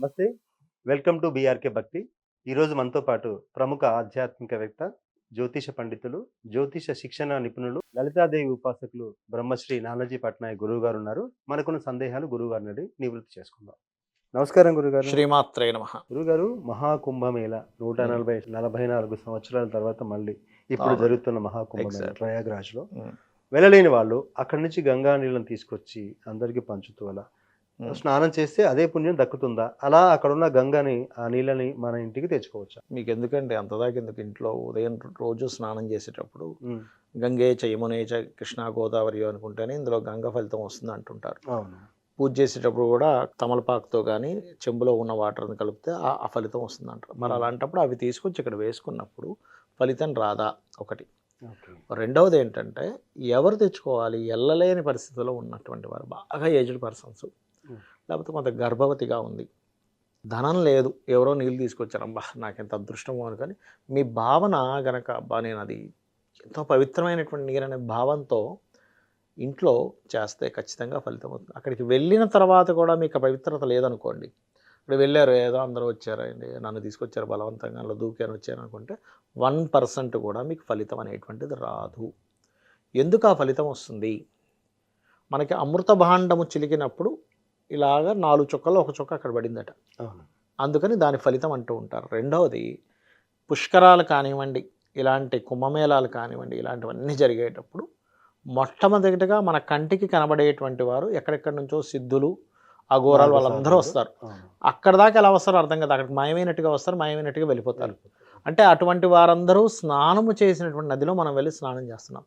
నమస్తే welcome to BRK భక్తి ఈరోజు మనతో పాటు ప్రముఖ ఆధ్యాత్మికవేత్త జ్యోతిష పండితులు జ్యోతిష శిక్షణ నిపుణులు లలితాదేవి ఉపాసకులు బ్రహ్మశ్రీ నానాజీ పట్నాయక్ గురువు గారు ఉన్నారు మనకున్న సందేహాలు గురువు గారిని నివృత్తి చేసుకుందాం నమస్కారం గురుగారు శ్రీమాత్రే నమ గురుగారు మహాకుంభమేళ నూట. నలభై నలభై నాలుగు సంవత్సరాల తర్వాత మళ్ళీ ఇప్పుడు. జరుగుతున్న మహాకుంభమేళ Exactly. ప్రయాగ్రాజ్లో Hmm. వెళ్ళలేని వాళ్ళు అక్కడి నుంచి గంగా నీళ్ళని తీసుకొచ్చి అందరికి పంచుతూ అలా. స్నానం చేస్తే అదే పుణ్యం దక్కుతుందా? అలా అక్కడ ఉన్న గంగని ఆ నీళ్ళని మన ఇంటికి తెచ్చుకోవచ్చా? మీకు ఎందుకంటే అంతదాకా ఎందుకు ఇంట్లో ఉదయం రోజు స్నానం చేసేటప్పుడు గంగే చ యమునే చ కృష్ణా గోదావరి అనుకుంటేనే ఇందులో గంగ ఫలితం వస్తుంది అంటుంటారు. పూజ చేసేటప్పుడు కూడా తమలపాకుతో కానీ చెంబులో ఉన్న వాటర్ని కలిపితే ఆ ఫలితం వస్తుంది అంటారు. మరి. అలాంటప్పుడు అవి తీసుకొచ్చి ఇక్కడ వేసుకున్నప్పుడు ఫలితం రాదా? ఒకటి. రెండవది ఏంటంటే ఎవరు తెచ్చుకోవాలి? ఎల్లలేని పరిస్థితిలో ఉన్నటువంటి వారు బాగా ఏజ్డ్ పర్సన్స్. లేకపోతే కొంత గర్భవతిగా ఉంది. ధనం లేదు. ఎవరో నీళ్ళు తీసుకొచ్చారు. అబ్బా నాకెంత అదృష్టమో అనుకొని మీ భావన గనక అబ్బా నేను అది ఎంతో పవిత్రమైనటువంటి నీరు అనే భావంతో ఇంట్లో చేస్తే ఖచ్చితంగా ఫలితం అవుతుంది అక్కడికి వెళ్ళిన తర్వాత కూడా మీకు ఆ పవిత్రత లేదనుకోండి. ఇప్పుడు వెళ్ళారు ఏదో అందరూ వచ్చారండి నన్ను తీసుకొచ్చారు బలవంతంగా అందులో దూకాను వచ్చాను అనుకుంటే వన్ పర్సెంట్ కూడా మీకు ఫలితం అనేటువంటిది రాదు. ఎందుకు ఆ ఫలితం వస్తుంది? మనకి అమృత భాండము చిలికినప్పుడు ఇలాగ నాలుగు చుక్కలు ఒక చుక్క అక్కడ పడిందట. అందుకని దాని ఫలితం అంటూ ఉంటారు. రెండవది పుష్కరాలు కానివ్వండి ఇలాంటి కుంభమేళాలు కానివ్వండి ఇలాంటివన్నీ జరిగేటప్పుడు మొట్టమొదటిగా మన కంటికి కనబడేటువంటి వారు ఎక్కడెక్కడి నుంచో సిద్ధులు అఘోరాలు వాళ్ళందరూ వస్తారు. అక్కడ దాకా ఎలా వస్తారో అర్థం కదా. అక్కడికి మాయమైనట్టుగా వస్తారు మాయమైనట్టుగా వెళ్ళిపోతారు. అంటే అటువంటి వారందరూ స్నానము చేసినటువంటి నదిలో మనం వెళ్ళి స్నానం చేస్తున్నాం.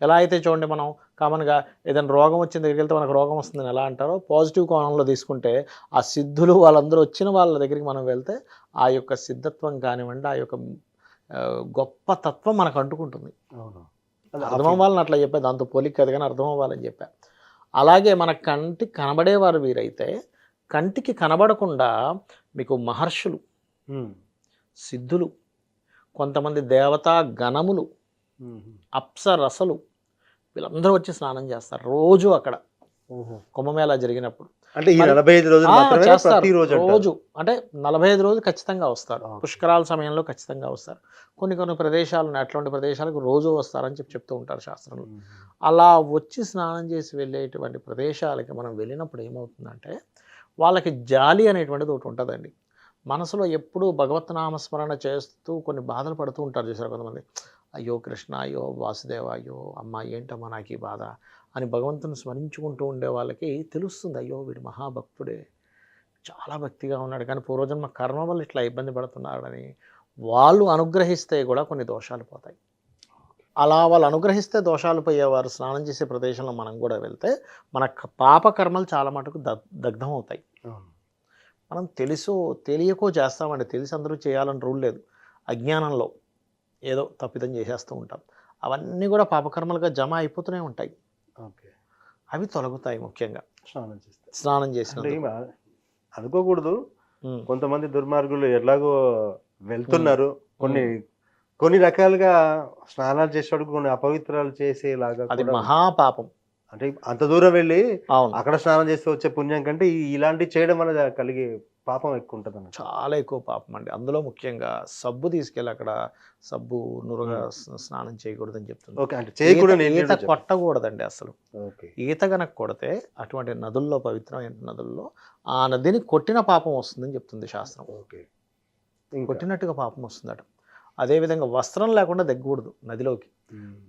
ఎలా అయితే చూడండి మనం కామన్గా ఏదైనా రోగం వచ్చిన దగ్గరికి వెళ్తే మనకు రోగం వస్తుందని ఎలా అంటారో పాజిటివ్ కోణంలో తీసుకుంటే ఆ సిద్ధులు వాళ్ళందరూ వచ్చిన వాళ్ళ దగ్గరికి మనం వెళ్తే ఆ యొక్క సిద్ధత్వం కానివ్వండి ఆ యొక్క గొప్ప తత్వం మనకు అంటుకుంటుంది అర్థం అవ్వాలని అట్లా చెప్పా దాంతో పోలిక కదా కానీ అర్థం అవ్వాలని చెప్పా అలాగే మన కంటికి కనబడేవారు వీరైతే కంటికి కనబడకుండా మీకు మహర్షులు. సిద్ధులు కొంతమంది దేవతా గణములు. అప్సరసలు వీళ్ళందరూ వచ్చి స్నానం చేస్తారు రోజు అక్కడ. కుంభమేళా జరిగినప్పుడు. అంటే ఈ నలభై ఐదు రోజులు రోజు అంటే నలభై ఐదు రోజులు ఖచ్చితంగా వస్తారు. పుష్కరాల సమయంలో ఖచ్చితంగా వస్తారు. కొన్ని కొన్ని ప్రదేశాలు అట్లాంటి ప్రదేశాలకు రోజు వస్తారని చెప్పి చెప్తూ ఉంటారు శాస్త్రంలో. అలా వచ్చి స్నానం చేసి వెళ్ళేటువంటి ప్రదేశాలకి మనం వెళ్ళినప్పుడు ఏమవుతుందంటే వాళ్ళకి జాలి అనేటువంటిది ఒకటి ఉంటుందండి. మనసులో ఎప్పుడూ భగవత్ నామస్మరణ చేస్తూ కొన్ని బాధలు పడుతూ ఉంటారు చూసారు కొంతమంది. అయ్యో కృష్ణ అయ్యో వాసుదేవ అయ్యో అమ్మ ఏంటమ్మా నాకు ఈ బాధ అని భగవంతుని స్మరించుకుంటూ ఉండే వాళ్ళకి తెలుస్తుంది అయ్యో వీడు మహాభక్తుడే. చాలా భక్తిగా ఉన్నాడు. కానీ పూర్వజన్మ కర్మ వల్ల ఇట్లా ఇబ్బంది పడుతున్నాడని వాళ్ళు అనుగ్రహిస్తే కూడా కొన్ని దోషాలు పోతాయి. అలా వాళ్ళు అనుగ్రహిస్తే దోషాలు పోయేవారు స్నానం చేసే ప్రదేశంలో మనం కూడా వెళ్తే మన పాప కర్మలు చాలా మటుకు దగ్ దగ్ధం అవుతాయి. మనం తెలుసో తెలియకో చేస్తామండి. తెలిసి అందరూ చేయాలని రూల్ లేదు. అజ్ఞానంలో. ఏదో తప్పిదం చేసేస్తూ ఉంటాం. అవన్నీ కూడా పాపకర్మలుగా జమ అయిపోతూనే ఉంటాయి. ఓకే. అవి తొలగుతాయి ముఖ్యంగా. స్నానం చేస్తే. స్నానం చేసిన అనుకోకూడదు. కొంతమంది దుర్మార్గులు ఎలాగో వెళ్తున్నారు. కొన్ని కొన్ని రకాలుగా స్నానాలు చేసేవాడు కొన్ని అపవిత్రాలు చేసేలాగా అది మహాపాపం. అంటే అంత దూరం వెళ్ళి అవును. అక్కడ స్నానం చేస్తే వచ్చే పుణ్యం కంటే ఇలాంటివి చేయడం వల్ల కలిగే పాపం ఎక్కువ ఉంటుంది చాలా ఎక్కువ పాపం అండి. అందులో ముఖ్యంగా సబ్బు తీసుకెళ్ళి అక్కడ సబ్బు నురగా స్న- స్నానం చేయకూడదని చెప్తుంది. ఈత- కొట్టకూడదండి అసలు. ఓకే. ఈత గనక కొడితే అటువంటి నదుల్లో పవిత్రమైన నదుల్లో ఆ నదిని కొట్టిన పాపం వస్తుందని చెప్తుంది శాస్త్రం. కొట్టినట్టుగా పాపం వస్తుందట. అదేవిధంగా వస్త్రం లేకుండా దిగకూడదు నదిలోకి.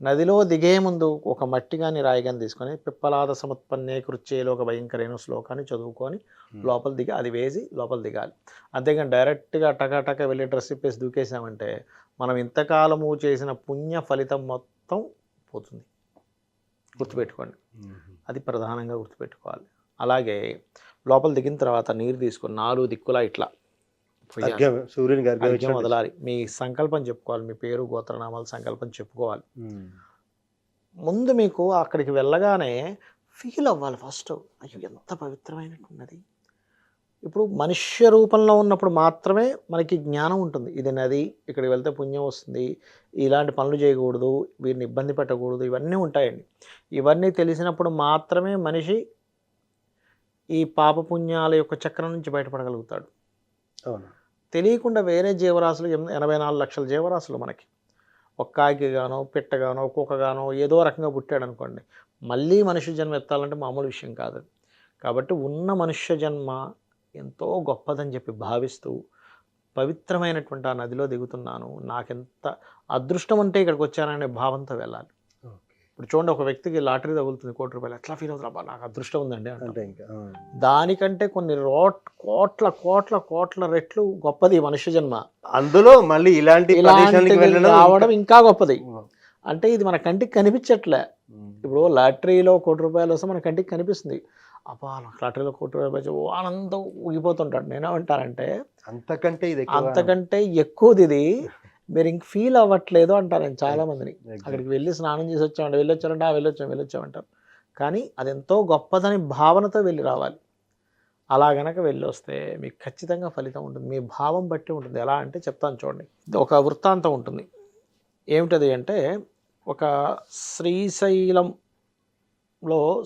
నదిలో దిగే ముందు ఒక మట్టి కానీ రాయి కానీ తీసుకొని పిప్పలాద సముత్పన్నే కృత్యేలో ఒక భయంకరైన శ్లోకాన్ని చదువుకొని. లోపల దిగి అది వేసి లోపల దిగాలి అంతేగాని డైరెక్ట్గా టకాటక వెళ్ళి డ్రెస్ ఇప్పేసి దూకేసామంటే మనం ఇంతకాలము చేసిన పుణ్య ఫలితం మొత్తం పోతుంది గుర్తుపెట్టుకోండి. అది ప్రధానంగా గుర్తుపెట్టుకోవాలి అలాగే లోపల దిగిన తర్వాత నీరు తీసుకొని నాలుగు దిక్కులా ఇట్లా అర్ఘ్యం. వదలాలి. మీ సంకల్పం చెప్పుకోవాలి మీ పేరు గోత్రనామాలు సంకల్పం చెప్పుకోవాలి. ముందు మీకు అక్కడికి వెళ్ళగానే ఫీల్ అవ్వాలి ఫస్ట్ అయ్యో ఎంత పవిత్రమైనట్టున్నది. ఇప్పుడు మనుష్య రూపంలో ఉన్నప్పుడు మాత్రమే మనకి జ్ఞానం ఉంటుంది. ఇది నది ఇక్కడికి వెళ్తే పుణ్యం వస్తుంది. ఇలాంటి పనులు చేయకూడదు వీరిని ఇబ్బంది పెట్టకూడదు ఇవన్నీ ఉంటాయండి. ఇవన్నీ తెలిసినప్పుడు మాత్రమే మనిషి ఈ పాపపుణ్యాల యొక్క చక్రం నుంచి బయటపడగలుగుతాడు. అవును. తెలియకుండా వేరే జీవరాశులు ఎనభై నాలుగు లక్షల జీవరాశులు మనకి. ఒక గానో పిట్టగానో కుక్కగానో ఏదో రకంగా పుట్టాడు అనుకోండి మళ్ళీ మనుష్య జన్మ ఎత్తాలంటే మామూలు విషయం కాదు. కాబట్టి ఉన్న మనుష్య జన్మ ఎంతో గొప్పదని చెప్పి భావిస్తూ పవిత్రమైనటువంటి ఆ నదిలో దిగుతున్నాను. నాకెంత అదృష్టం అంటే ఇక్కడికి వచ్చాననే భావంతో వెళ్ళాలి. ఇప్పుడు చూడండి ఒక వ్యక్తికి లాటరీ తగులుతుంది కోటి రూపాయలు. ఎట్లా ఫీల్ అవుతుంది? అబ్బా నాకు అదృష్టం ఉందండి అంటాం. ఇంకా. దానికంటే కొన్ని రోట్ కోట్ల కోట్ల కోట్ల రెట్లు గొప్పది మనుష్య జన్మ. అందులో మళ్ళీ ఇలాంటి రావడం ఇంకా గొప్పది. అంటే ఇది మన కంటికి కనిపించట్లే. ఇప్పుడు లాటరీలో కోటి రూపాయలు వస్తే మన కంటికి కనిపిస్తుంది. అబ్బా నాకు లాటరీలో కోటి రూపాయలు ఓ ఆనందం ఊగిపోతుంటాడు. నేనేమంటానంటే అంతకంటే ఇది అంతకంటే ఎక్కువది ఇది మీరు ఇంక ఫీల్ అవ్వట్లేదు అంటారు నేను చాలా మందిని. Exactly. అక్కడికి వెళ్ళి స్నానం చేసి వచ్చామంటే వెళ్ళొచ్చారంటే ఆ వెళ్ళొచ్చాం వెళ్ళొచ్చామంటారు కానీ అది ఎంతో గొప్పదని భావనతో వెళ్ళి రావాలి. అలా గనక వెళ్ళి వస్తే మీకు ఖచ్చితంగా ఫలితం ఉంటుంది. మీ భావం బట్టి ఉంటుంది. ఎలా అంటే చెప్తాను చూడండి. ఒక వృత్తాంతం ఉంటుంది. ఏమిటది అంటే ఒక శ్రీశైలంలో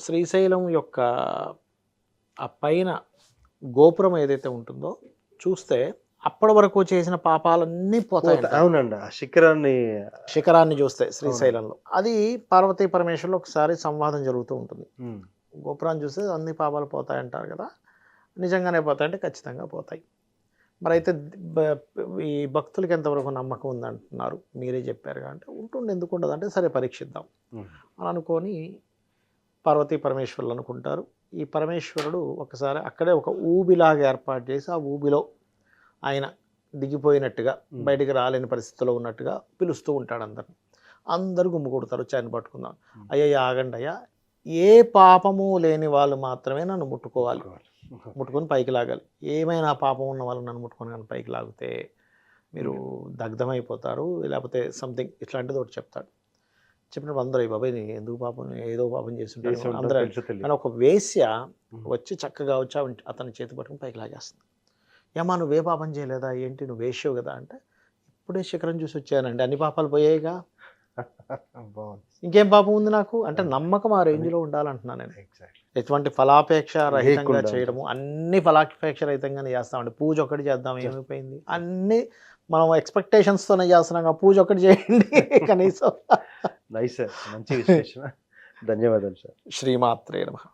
శ్రీశైలం యొక్క ఆ పైన గోపురం ఏదైతే ఉంటుందో చూస్తే అప్పటి వరకు చేసిన పాపాలన్నీ పోతాయి పోతా- అవునండి. ఆ శిఖరాన్ని శిఖరాన్ని చూస్తే శ్రీశైలంలో. అది పార్వతీ పరమేశ్వరులు ఒకసారి సంవాదం జరుగుతూ ఉంటుంది. గోపురాన్ని చూస్తే అన్ని పాపాలు పోతాయి అంటారు కదా. నిజంగానే పోతాయంటే ఖచ్చితంగా పోతాయి. మరి అయితే ఈ భక్తులకి ఎంతవరకు నమ్మకం ఉందంటున్నారు? మీరే చెప్పారు అంటే ఉంటుండే ఎందుకు ఉండదు అంటే సరే పరీక్షిద్దాం. అని అనుకొని పార్వతీ పరమేశ్వరులు అనుకుంటారు. ఈ పరమేశ్వరుడు ఒకసారి అక్కడే ఒక ఊబిలాగా ఏర్పాటు చేసి ఆ ఊబిలో ఆయన దిగిపోయినట్టుగా. బయటికి రాలేని పరిస్థితిలో ఉన్నట్టుగా పిలుస్తూ ఉంటాడు అందరిని. అందరూ గుమ్ము కొడతారు వచ్చి ఆయన పట్టుకుందాం. అయ్యా ఆగండి అయ్యా. ఏ పాపము లేని వాళ్ళు మాత్రమే నన్ను ముట్టుకోవాలి. ముట్టుకొని పైకి లాగాలి. ఏమైనా పాపం ఉన్న వాళ్ళు నన్ను ముట్టుకొని కానీ పైకి లాగితే మీరు దగ్ధమైపోతారు లేకపోతే సంథింగ్ ఇట్లాంటిది ఒకటి చెప్తాడు. చెప్పినప్పుడు అందరూ "ఈ బాబాయ్ నేను ఎందుకు పాపం ఏదో పాపం చేసి చేస్తుంటాను ఉంటారు, అందరూ. కానీ ఒక వేశ్య. వచ్చి చక్కగా వచ్చి అతని చేతి పట్టుకుని పైకి లాగేస్తుంది. ఏమా నువ్వే పాపం చేయలేదా? ఏంటి నువ్వు వేసావు కదా అంటే ఇప్పుడే శిఖరం చూసి వచ్చానండి. అన్ని పాపాలు పోయాయిగా. బాగుంది. ఇంకేం పాపం ఉంది నాకు? అంటే నమ్మకం ఆ రేంజ్లో ఉండాలంటున్నాను నేను. ఎటువంటి ఫలాపేక్ష రహితంగా చేయడము అన్ని ఫలాపేక్ష రహితంగానే చేస్తామండి. పూజ ఒకటి చేద్దాం ఏమైపోయింది? అన్ని మనం ఎక్స్పెక్టేషన్స్తోనే చేస్తున్నాం పూజ ఒకటి చేయండి కనీసం. నైస్ సార్ మంచి విశ్లేషణ ధన్యవాదాలు సార్ శ్రీమాత్రే నమః.